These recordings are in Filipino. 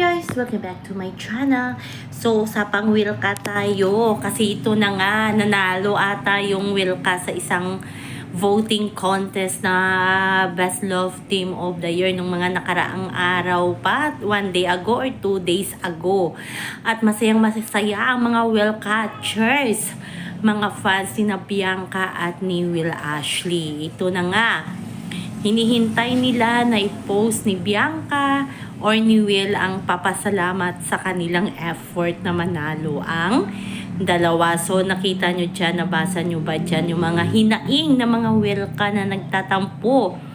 guys! Welcome back to my channel. So, sa pang Wilka tayo. Kasi ito na nga, nanalo ata yung Wilka sa isang voting contest na Best Love Team of the Year nung mga nakaraang araw pa, one day ago or two days ago. At masayang masasaya ang mga Wilcatchers, mga fans ni Bianca at ni Will Ashley. Ito na nga, hinihintay nila na i-post ni Bianca or ni Will ang papasalamat sa kanilang effort na manalo ang dalawa. So, nakita nyo dyan, nabasa nyo ba dyan yung mga hinaing na mga Wilka na nagtatampo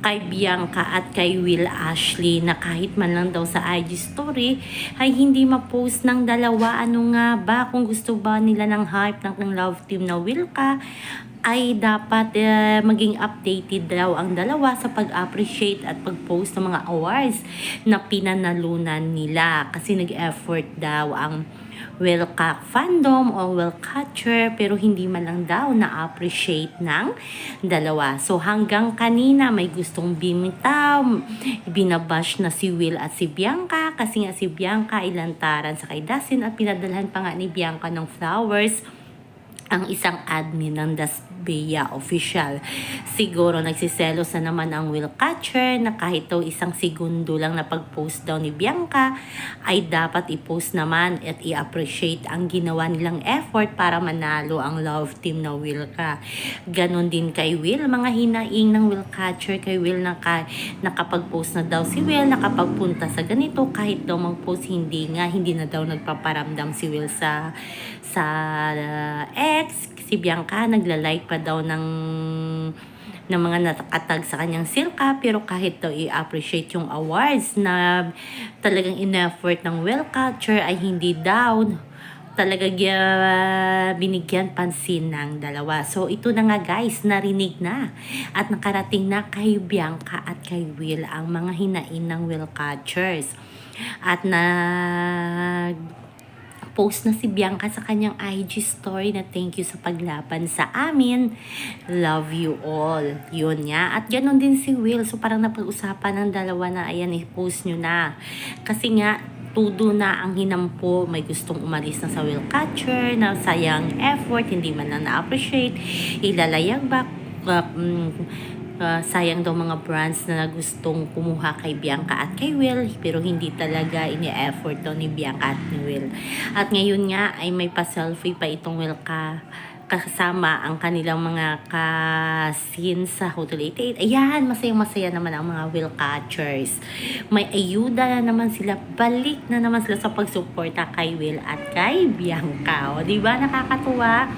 kay Bianca at kay Will Ashley na kahit man lang daw sa IG story ay hindi ma-post ng dalawa. Ano nga ba? Kung gusto ba nila ng hype ng, ng love team na Wilka ay dapat eh, maging updated daw ang dalawa sa pag-appreciate at pag-post ng mga awards na pinanalunan nila kasi nag-effort daw ang Wilcock fandom o Wilcatcher pero hindi man lang daw na-appreciate ng dalawa. So hanggang kanina may gustong bimitaw, binabash na si Will at si Bianca kasi nga si Bianca ilantaran sa kay Dustin at pinadalhan pa nga ni Bianca ng flowers ang isang admin ng Dasbeya official. Siguro nagsiselos na naman ang Will Catcher na kahit daw isang segundo lang na pag-post daw ni Bianca ay dapat i-post naman at i-appreciate ang ginawa nilang effort para manalo ang love team na Will ka. Ganon din kay Will, mga hinaing ng Will Catcher kay Will na ka, nakapag-post na daw si Will, nakapagpunta sa ganito kahit daw mag-post hindi nga, hindi na daw nagpaparamdam si Will sa sa uh, ex, si Bianca nagla-like pa daw ng ng mga nakatag sa kanyang silka pero kahit daw i-appreciate yung awards na talagang in-effort ng well culture ay hindi down talaga uh, binigyan pansin ng dalawa. So ito na nga guys, narinig na at nakarating na kay Bianca at kay Will ang mga hinain ng Will Catchers. At na post na si Bianca sa kanyang IG story na thank you sa paglaban sa amin. Love you all. Yun nga. At ganoon din si Will. So parang napag-usapan ng dalawa na ayan, i-post nyo na. Kasi nga, tudo na ang hinampo, may gustong umalis na sa will catcher, na sayang effort, hindi man na na-appreciate, ilalayag ba, uh, um, uh, sayang daw mga brands na gustong kumuha kay Bianca at kay Will pero hindi talaga ini-effort daw ni Bianca at ni Will. At ngayon nga ay may pa-selfie pa itong Will ka kasama ang kanilang mga ka-scenes sa Hotel 88. Ayan, masayang-masaya naman ang mga will catchers. May ayuda na naman sila, balik na naman sila sa pagsuporta kay Will at kay Bianca. O, di ba nakakatuwa?